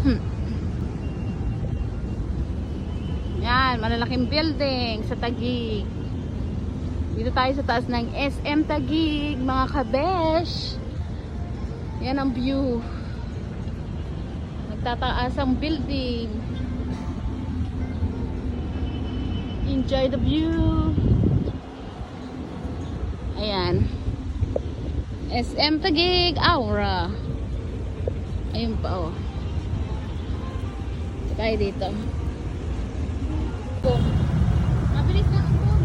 Hmm. Yan, malalaking building sa Taguig. Dito tayo sa taas ng SM Taguig, mga kabesh. Yan ang view. Nagtataas ang building. Enjoy the view. Ayan. SM Taguig, Aura. Ayun pa oh. Tayo dito. Boom. Mabilis na ang boom.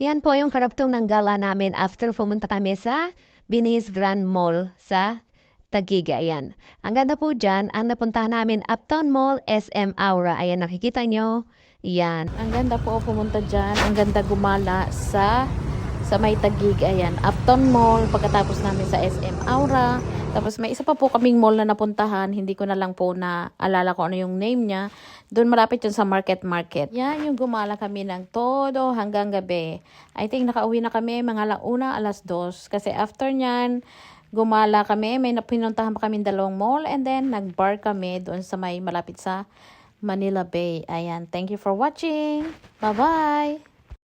Yan po yung karaptong ng gala namin after pumunta kami sa Binis Grand Mall sa Taguig. Ayan. Ang ganda po dyan, ang napuntahan namin Uptown Mall, SM Aura. Ayan, nakikita nyo. Yan. Ang ganda po pumunta dyan. Ang ganda gumala sa sa may Tagig. Ayan. Uptown Mall. Pagkatapos namin sa SM Aura. Tapos may isa pa po kaming mall na napuntahan. Hindi ko na lang po na alala ko ano yung name niya. Doon malapit yun sa Market Market. Yan yung gumala kami ng todo hanggang gabi. I think nakauwi na kami mga launa alas dos. Kasi after nyan, gumala kami. May pinuntahan pa kami dalawang mall. And then nag-bar kami doon sa may malapit sa Manila Bay. Ayan. Thank you for watching. Bye-bye.